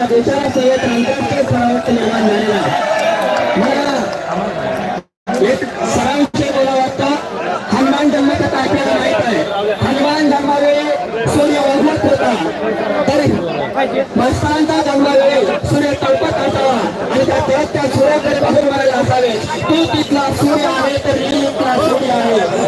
देशाला आंतरराष्ट्रीय निर्माण झालेला आहे मला एक बोला हनुमान जन्माचं काय आपल्याला माहीत आहे हनुमान जन्मावेळी सूर्य होता तरी मस्तांचा जन्मावेळी सूर्य तळपत असावा आणि त्या त्या सूर्याकडे मारायला असावे तिथला सूर्य आहे तर मी सूर्य आहे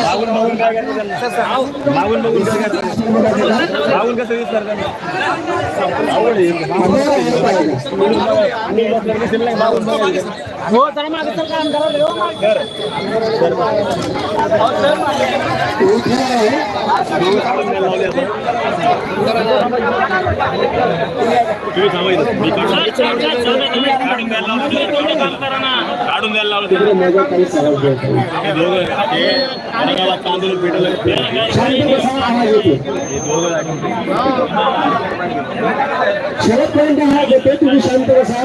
मागून बघून काय बघून कसं हे पाहिजे. आणि बसलं की दिसलं नाही, मागून बघायचं. तो खरा आहे काढून द्यायला लावले आपण. तुम्ही थांबा इथं. मी काढून द्यायला लावलं. सवाल नाही. हे दोघं हे तांदूळ हे हा देते तुम्ही शांत बसा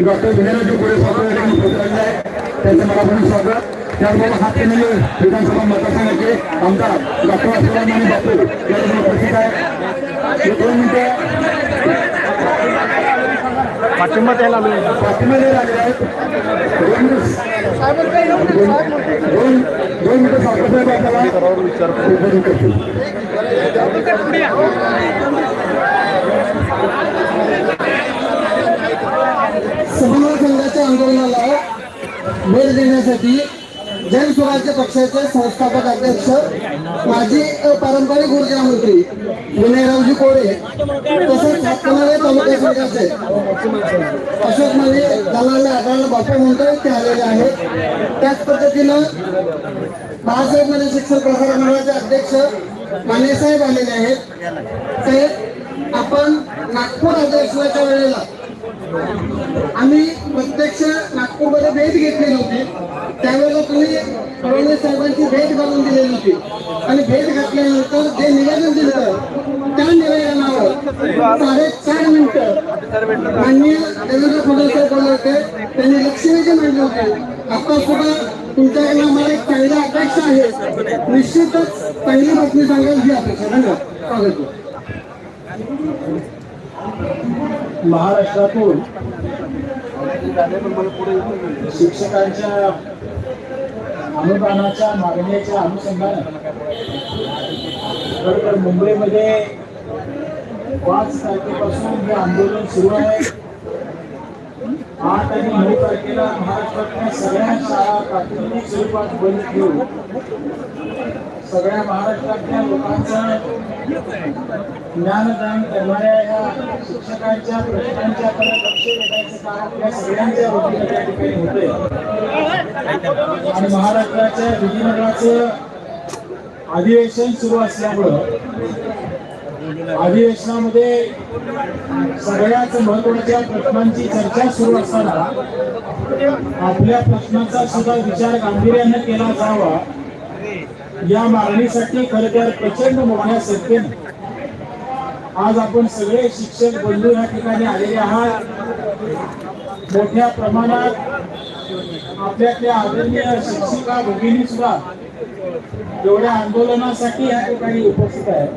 डॉक्टर विनयजी पुढे आहे. त्यांचं मला पण स्वागत. त्याचबरोबर हातकणंगले विधानसभा मतदारसंघाचे आमदार डॉक्टर अशोक आणि बापू याच्यामध्ये उपस्थित आहे दोन मिनिटं पाठिंबा द्यायला आलो पाठीमध्ये लागले आहेत. दोन दोन- मिनिटं सावकाश आपल्याला. उद्बोधन करतील भेट देण्यासाठी जन स्वराज्य पक्षाचे संस्थापक अध्यक्ष माजी पारंपरिक ऊर्जा मंत्री विनयरावजी कोरे तसेच हातकणारे तालुका संघाचे अशोक माने दलाला आढळला बापू म्हणतो ते आलेले आहेत. त्याच पद्धतीनं बाळासाहेब माने शिक्षण प्रसारक मंडळाचे अध्यक्ष माने साहेब आलेले आहेत. ते आपण नागपूर अधिवेशनाच्या वेळेला आम्ही प्रत्यक्ष नागपूरमध्ये भेट घेतली नव्हती. त्यावेळेला तुम्ही फडणवीस साहेबांची भेट घालून दिलेली होती आणि भेट घातल्यानंतर जे निवेदन दिलं त्या निवेदनावर साडेचार मिनिटं माननीय देवेंद्र फडणवीस साहेब बोलले होते. त्यांनी लक्ष्मीची मांडले होते. आता सुद्धा तुमच्याकडे आम्हाला एक चांगली अपेक्षा आहे. निश्चितच पहिली बातमी सांगाल ही अपेक्षा. धन्यवाद. स्वागत महाराष्ट्रातून शिक्षकांच्या अनुदानाच्या मागणीच्या अनुषंगाने खरं तर मुंबईमध्ये पाच तारखेपासून हे आंदोलन सुरू आहे. आठ आणि नऊ तारखेला महाराष्ट्रातल्या सगळ्या शाळा प्राथमिक स्वरूपात बंद ठेवून सगळ्या महाराष्ट्रातल्या लोकांचा ज्ञानदान करणाऱ्या या शिक्षकांच्या प्रश्नांच्याकडे लक्ष देण्याचं काम या सगळ्यांच्या वतीनं त्या ठिकाणी होते आणि महाराष्ट्राच्या विधिमंडळाचं अधिवेशन सुरू असल्यामुळं अधिवेशनामध्ये सगळ्याच महत्त्वाच्या प्रश्नांची चर्चा सुरू असताना आपल्या प्रश्नाचा सुद्धा विचार गांभीर्यानं केला जावा. या मागणीसाठी खरं तर प्रचंड मोठ्या संख्येने आज आपण सगळे शिक्षक बंधू या ठिकाणी आलेले आहात. मोठ्या प्रमाणात आपल्यातल्या आदरणीय शिक्षिका भगिनी सुद्धा एवढ्या आंदोलनासाठी या ठिकाणी उपस्थित आहेत.